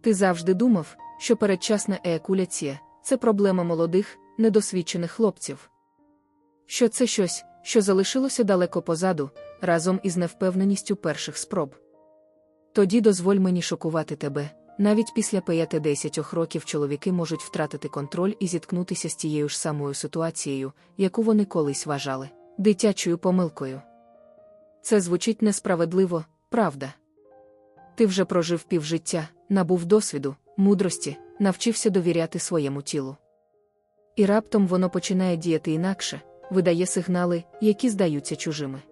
Ти завжди думав, що передчасна еякуляція це проблема молодих, недосвідчених хлопців. Що це щось, що залишилося далеко позаду, разом із невпевненістю перших спроб. Тоді дозволь мені шокувати тебе. Навіть після 5-10 років чоловіки можуть втратити контроль і зіткнутися з тією ж самою ситуацією, яку вони колись вважали дитячою помилкою. Це звучить несправедливо, правда. Ти вже прожив півжиття, набув досвіду, мудрості, навчився довіряти своєму тілу. І раптом воно починає діяти інакше, видає сигнали, які здаються чужими.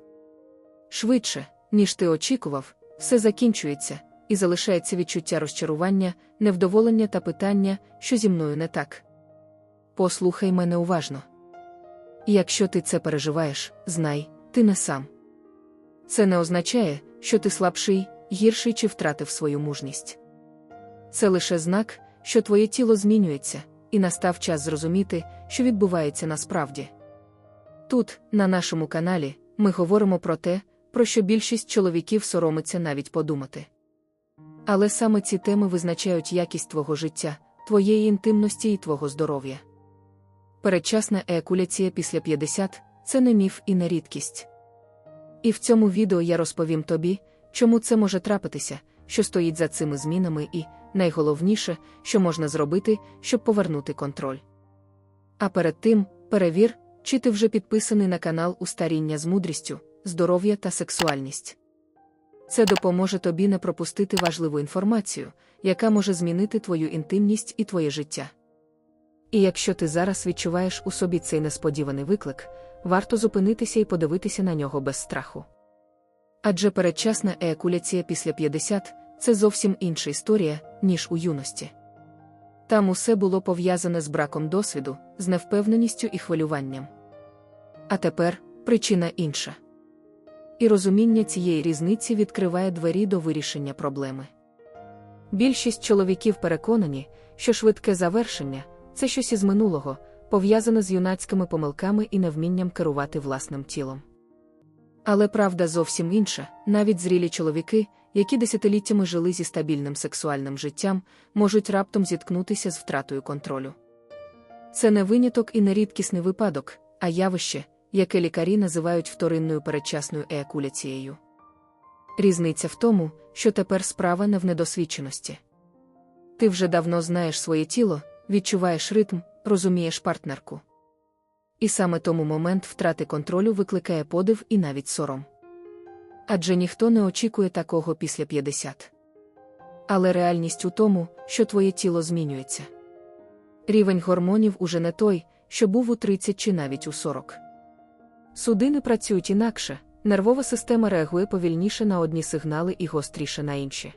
Швидше, ніж ти очікував, все закінчується, і залишається відчуття розчарування, невдоволення та питання, що зі мною не так. Послухай мене уважно. Якщо ти це переживаєш, знай, ти не сам. Це не означає, що ти слабший, гірший чи втратив свою мужність. Це лише знак, що твоє тіло змінюється, і настав час зрозуміти, що відбувається насправді. Тут, на нашому каналі, ми говоримо про те, про що більшість чоловіків соромиться навіть подумати. Але саме ці теми визначають якість твого життя, твоєї інтимності і твого здоров'я. Передчасна еякуляція після 50 це не міф і не рідкість. І в цьому відео я розповім тобі, чому це може трапитися, що стоїть за цими змінами, і, найголовніше, що можна зробити, щоб повернути контроль. А перед тим, перевір, чи ти вже підписаний на канал Устаріння з мудрістю, здоров'я та сексуальність. Це допоможе тобі не пропустити важливу інформацію, яка може змінити твою інтимність і твоє життя. І якщо ти зараз відчуваєш у собі цей несподіваний виклик, варто зупинитися і подивитися на нього без страху. Адже передчасна еякуляція після 50 це зовсім інша історія, ніж у юності. Там усе було пов'язане з браком досвіду, з невпевненістю і хвилюванням. А тепер причина інша. І розуміння цієї різниці відкриває двері до вирішення проблеми. Більшість чоловіків переконані, що швидке завершення це щось із минулого, пов'язане з юнацькими помилками і невмінням керувати власним тілом. Але правда зовсім інша, навіть зрілі чоловіки, які десятиліттями жили зі стабільним сексуальним життям, можуть раптом зіткнутися з втратою контролю. Це не виняток і не рідкісний випадок, а явище, яке лікарі називають вторинною передчасною еякуляцією. Різниця в тому, що тепер справа не в недосвідченості. Ти вже давно знаєш своє тіло, відчуваєш ритм, розумієш партнерку. І саме тому момент втрати контролю викликає подив і навіть сором. Адже ніхто не очікує такого після 50. Але реальність у тому, що твоє тіло змінюється. Рівень гормонів уже не той, що був у 30 чи навіть у 40. Судини працюють інакше, нервова система реагує повільніше на одні сигнали і гостріше на інші.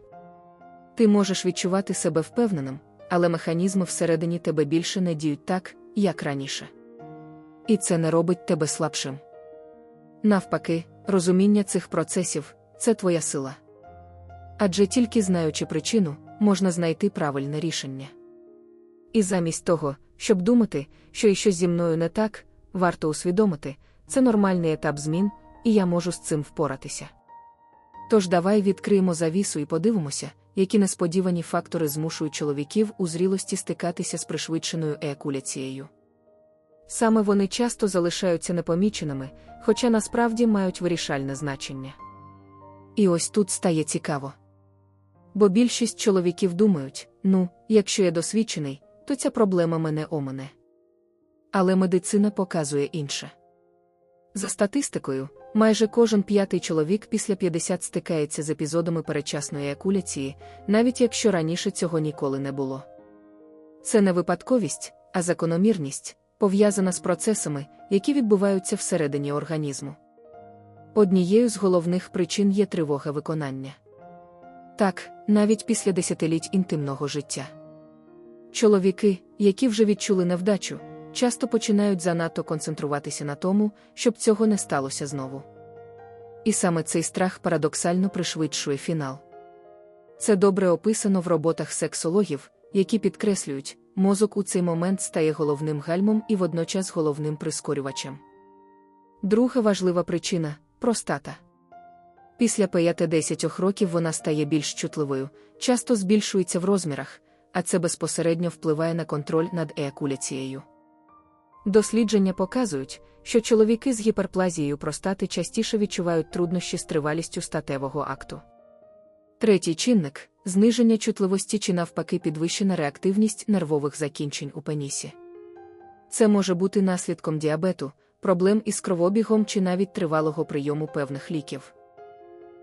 Ти можеш відчувати себе впевненим, але механізми всередині тебе більше не діють так, як раніше. І це не робить тебе слабшим. Навпаки, розуміння цих процесів це твоя сила. Адже тільки знаючи причину, можна знайти правильне рішення. І замість того, щоб думати, що і щось зі мною не так, варто усвідомити, це нормальний етап змін, і я можу з цим впоратися. Тож давай відкриємо завісу і подивимося, які несподівані фактори змушують чоловіків у зрілості стикатися з пришвидшеною еякуляцією. Саме вони часто залишаються непоміченими, хоча насправді мають вирішальне значення. І ось тут стає цікаво. Бо більшість чоловіків думають: ну, якщо я досвідчений, то ця проблема мене омине. Але медицина показує інше. За статистикою, майже кожен п'ятий чоловік після 50 стикається з епізодами передчасної еякуляції, навіть якщо раніше цього ніколи не було. Це не випадковість, а закономірність, пов'язана з процесами, які відбуваються всередині організму. Однією з головних причин є тривога виконання. Так, навіть після десятиліть інтимного життя. Чоловіки, які вже відчули невдачу, часто починають занадто концентруватися на тому, щоб цього не сталося знову. І саме цей страх парадоксально пришвидшує фінал. Це добре описано в роботах сексологів, які підкреслюють, мозок у цей момент стає головним гальмом і водночас головним прискорювачем. Друга важлива причина простата. Після 5-10 років вона стає більш чутливою, часто збільшується в розмірах, а це безпосередньо впливає на контроль над еякуляцією. Дослідження показують, що чоловіки з гіперплазією простати частіше відчувають труднощі з тривалістю статевого акту. Третій чинник зниження чутливості чи навпаки підвищена реактивність нервових закінчень у пенісі. Це може бути наслідком діабету, проблем із кровобігом чи навіть тривалого прийому певних ліків.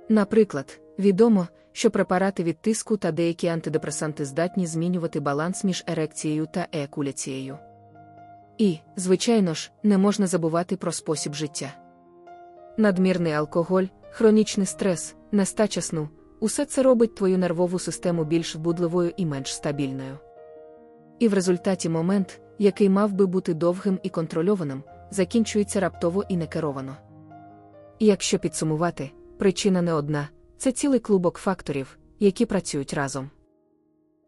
Наприклад, відомо, що препарати від тиску та деякі антидепресанти здатні змінювати баланс між ерекцією та еякуляцією. І, звичайно ж, не можна забувати про спосіб життя. Надмірний алкоголь, хронічний стрес, нестача сну усе це робить твою нервову систему більш вбудливою і менш стабільною. І в результаті момент, який мав би бути довгим і контрольованим, закінчується раптово і некеровано. І якщо підсумувати, причина не одна це цілий клубок факторів, які працюють разом.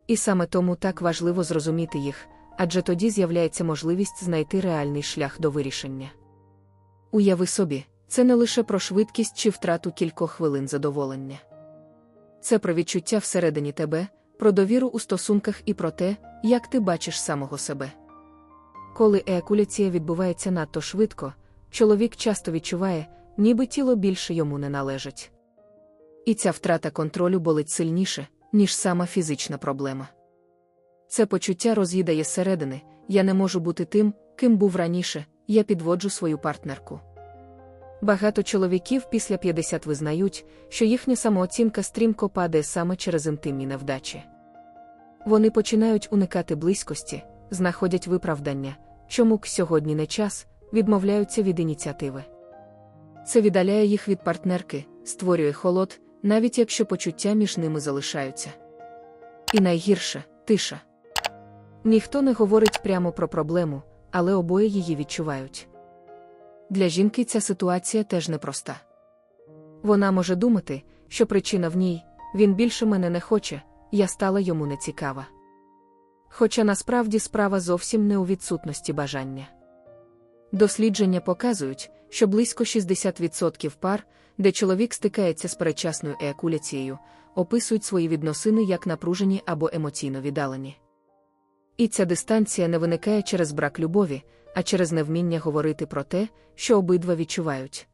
І саме тому так важливо зрозуміти їх, адже тоді з'являється можливість знайти реальний шлях до вирішення. Уяви собі, це не лише про швидкість чи втрату кількох хвилин задоволення. Це про відчуття всередині тебе, про довіру у стосунках і про те, як ти бачиш самого себе. Коли еякуляція відбувається надто швидко, чоловік часто відчуває, ніби тіло більше йому не належить. І ця втрата контролю болить сильніше, ніж сама фізична проблема. Це почуття роз'їдає зсередини, я не можу бути тим, ким був раніше, я підводжу свою партнерку. Багато чоловіків після 50 визнають, що їхня самооцінка стрімко падає саме через інтимні невдачі. Вони починають уникати близькості, знаходять виправдання, чому к сьогодні не час, відмовляються від ініціативи. Це віддаляє їх від партнерки, створює холод, навіть якщо почуття між ними залишаються. І найгірше тиша. Ніхто не говорить прямо про проблему, але обоє її відчувають. Для жінки ця ситуація теж непроста. Вона може думати, що причина в ній він більше мене не хоче, я стала йому нецікава. Хоча насправді справа зовсім не у відсутності бажання. Дослідження показують, що близько 60% пар, де чоловік стикається з передчасною еякуляцією, описують свої відносини як напружені або емоційно віддалені. І ця дистанція не виникає через брак любові, а через невміння говорити про те, що обидва відчувають.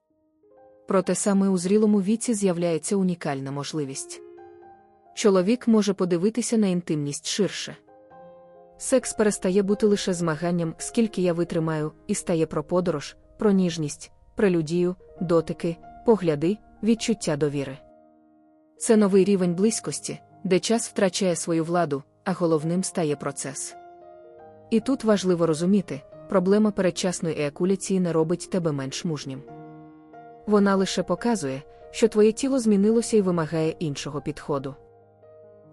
Проте саме у зрілому віці з'являється унікальна можливість. Чоловік може подивитися на інтимність ширше. Секс перестає бути лише змаганням, скільки я витримаю, і стає про подорож, про ніжність, прелюдію, дотики, погляди, відчуття довіри. Це новий рівень близькості, де час втрачає свою владу, а головним стає процес. І тут важливо розуміти, проблема передчасної еякуляції не робить тебе менш мужнім. Вона лише показує, що твоє тіло змінилося і вимагає іншого підходу.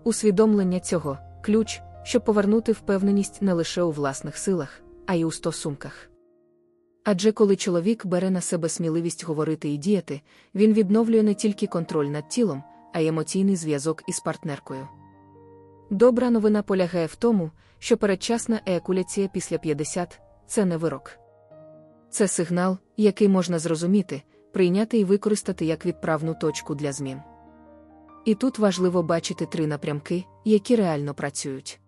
Усвідомлення цього ключ, щоб повернути впевненість не лише у власних силах, а й у стосунках. Адже коли чоловік бере на себе сміливість говорити і діяти, він відновлює не тільки контроль над тілом, а й емоційний зв'язок із партнеркою. Добра новина полягає в тому, що передчасна еякуляція після 50 це не вирок. Це сигнал, який можна зрозуміти, прийняти і використати як відправну точку для змін. І тут важливо бачити три напрямки, які реально працюють.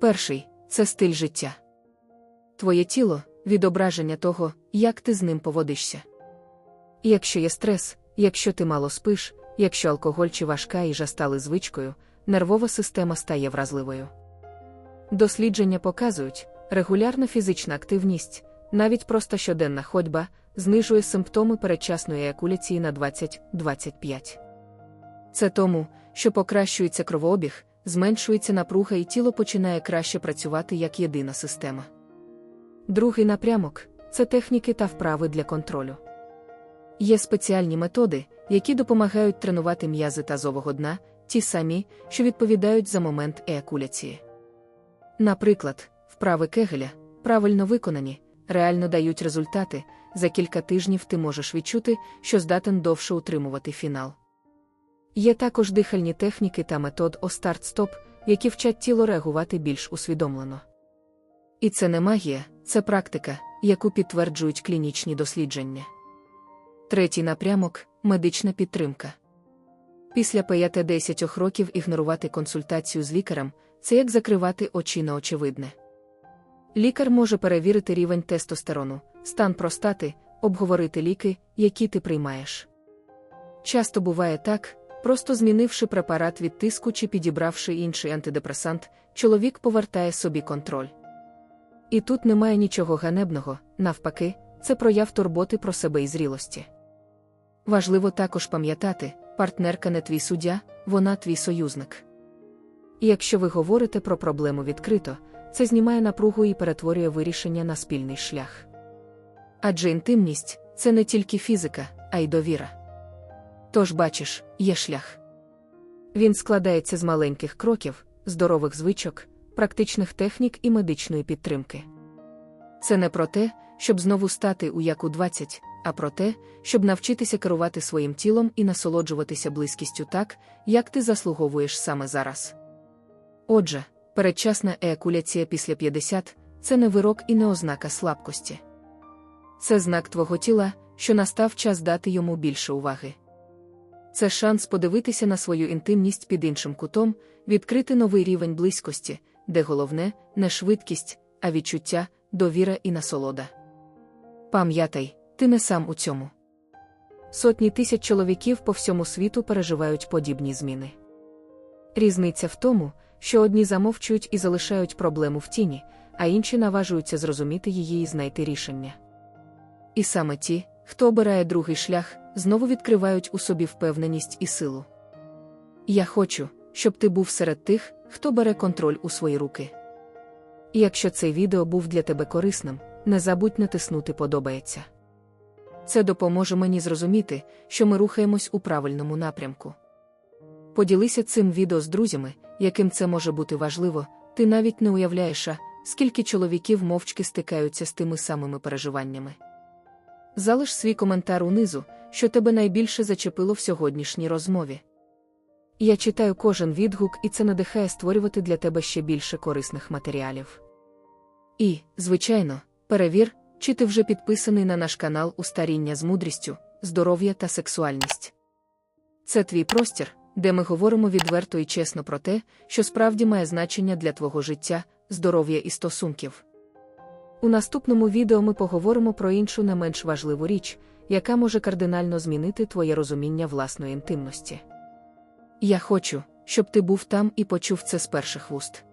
Перший це стиль життя. Твоє тіло відображення того, як ти з ним поводишся. Якщо є стрес, якщо ти мало спиш, якщо алкоголь чи важка їжа стали звичкою, нервова система стає вразливою. Дослідження показують, регулярна фізична активність, навіть просто щоденна ходьба, знижує симптоми передчасної еякуляції на 20-25. Це тому, що покращується кровообіг, зменшується напруга і тіло починає краще працювати як єдина система. Другий напрямок це техніки та вправи для контролю. Є спеціальні методи, які допомагають тренувати м'язи тазового дна, ті самі, що відповідають за момент еякуляції. Наприклад, вправи кегеля, правильно виконані, реально дають результати, за кілька тижнів ти можеш відчути, що здатен довше утримувати фінал. Є також дихальні техніки та метод о старт-стоп, які вчать тіло реагувати більш усвідомлено. І це не магія, це практика, яку підтверджують клінічні дослідження. Третій напрямок медична підтримка. Після 5-10 років ігнорувати консультацію з лікарем це як закривати очі на очевидне. Лікар може перевірити рівень тестостерону, стан простати, обговорити ліки, які ти приймаєш. Часто буває так, просто змінивши препарат від тиску чи підібравши інший антидепресант, чоловік повертає собі контроль. І тут немає нічого ганебного, навпаки, це прояв турботи про себе і зрілості. Важливо також пам'ятати, партнерка не твій суддя, вона твій союзник. І якщо ви говорите про проблему відкрито, це знімає напругу і перетворює вирішення на спільний шлях. Адже інтимність це не тільки фізика, а й довіра. Тож, бачиш, є шлях. Він складається з маленьких кроків, здорових звичок, практичних технік і медичної підтримки. Це не про те, щоб знову стати у як у 20, а про те, щоб навчитися керувати своїм тілом і насолоджуватися близькістю так, як ти заслуговуєш саме зараз. Отже, передчасна еякуляція після 50 це не вирок і не ознака слабкості. Це знак твого тіла, що настав час дати йому більше уваги. Це шанс подивитися на свою інтимність під іншим кутом, відкрити новий рівень близькості, де головне не швидкість, а відчуття, довіра і насолода. Пам'ятай, ти не сам у цьому. Сотні тисяч чоловіків по всьому світу переживають подібні зміни. Різниця в тому, що одні замовчують і залишають проблему в тіні, а інші наважуються зрозуміти її і знайти рішення. І саме ті, хто обирає другий шлях, знову відкривають у собі впевненість і силу. Я хочу, щоб ти був серед тих, хто бере контроль у свої руки. І якщо цей відео був для тебе корисним, не забудь натиснути Подобається. Це допоможе мені зрозуміти, що ми рухаємось у правильному напрямку. Поділися цим відео з друзями, яким це може бути важливо, ти навіть не уявляєш, скільки чоловіків мовчки стикаються з тими самими переживаннями. Залиш свій коментар унизу, що тебе найбільше зачепило в сьогоднішній розмові. Я читаю кожен відгук, і це надихає створювати для тебе ще більше корисних матеріалів. І, звичайно, перевір, чи ти вже підписаний на наш канал у старіння з мудрістю, здоров'я та сексуальність. Це твій простір, де ми говоримо відверто і чесно про те, що справді має значення для твого життя, здоров'я і стосунків. У наступному відео ми поговоримо про іншу не менш важливу річ, яка може кардинально змінити твоє розуміння власної інтимності. Я хочу, щоб ти був там і почув це з перших вуст.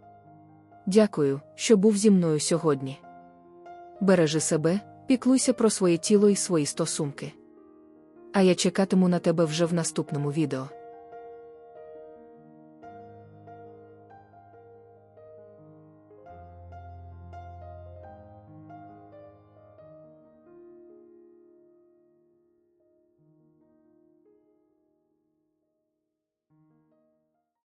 Дякую, що був зі мною сьогодні. Бережи себе, піклуйся про своє тіло і свої стосунки. А я чекатиму на тебе вже в наступному відео.